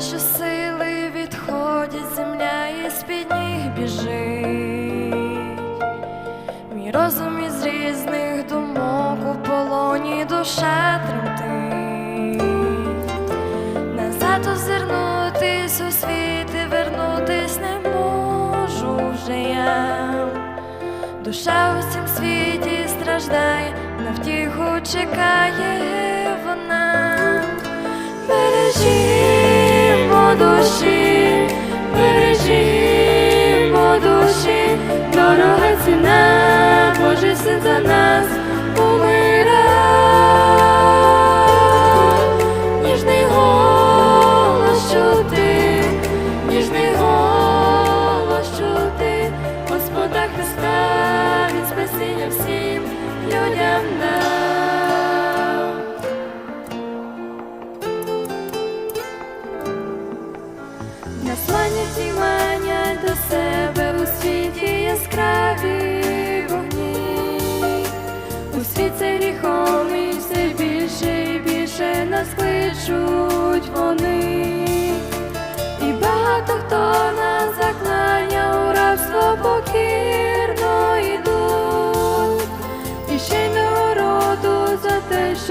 що сили відходять, земля із під ніг біжить. Мій розум із різних думок у полоні душа тремтить. Назад озирнутись у світ і вернутись не можу вже я. Душа у цім світі страждає, на втіху чекає вона. Бережімо душі,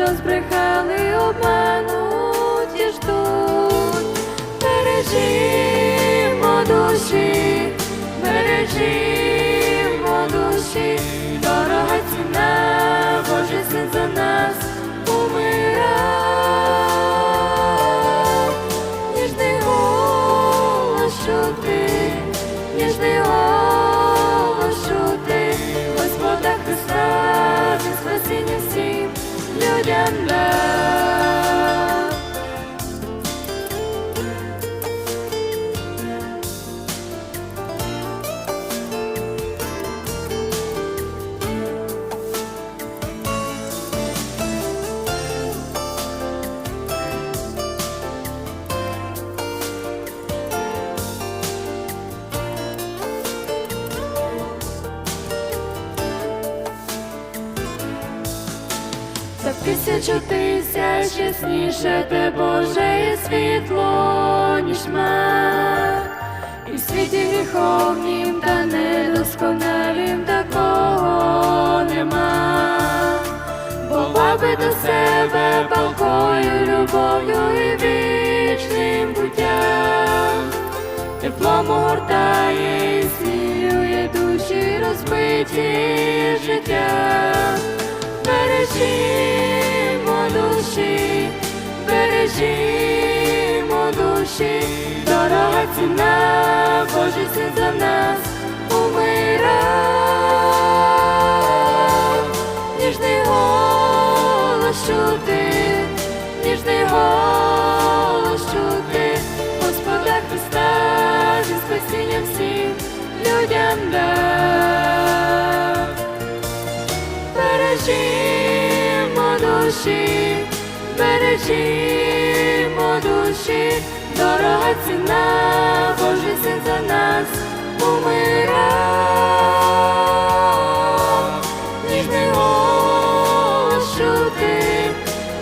що збрехали, обмануті ждуть. Бережімо душі, бережімо душі, дорога ціна, Божий син за нас тисячу тисяч ясніше те Боже є світло, ніж тьма. І в світі гріховнім та недосконалім такого нема. Бо баби до себе палкою, любов'ю і вічним буттям. Теплом огортає і зцілює душі розбиті життя. Бережімо бережімо душі, дорога ціна, Божий син за нас умира. Ніжний голос чути, ніжний голос чути, Господа Христа, зі спасіння всім людям дав. Бережімо душі, бережімо душі, дорога ціна, Божий син за нас умира. Ніжний голос чути,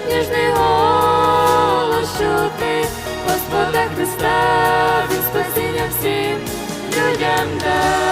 ніжний голос чути, Господа Христа, Він спасіння всім людям дав.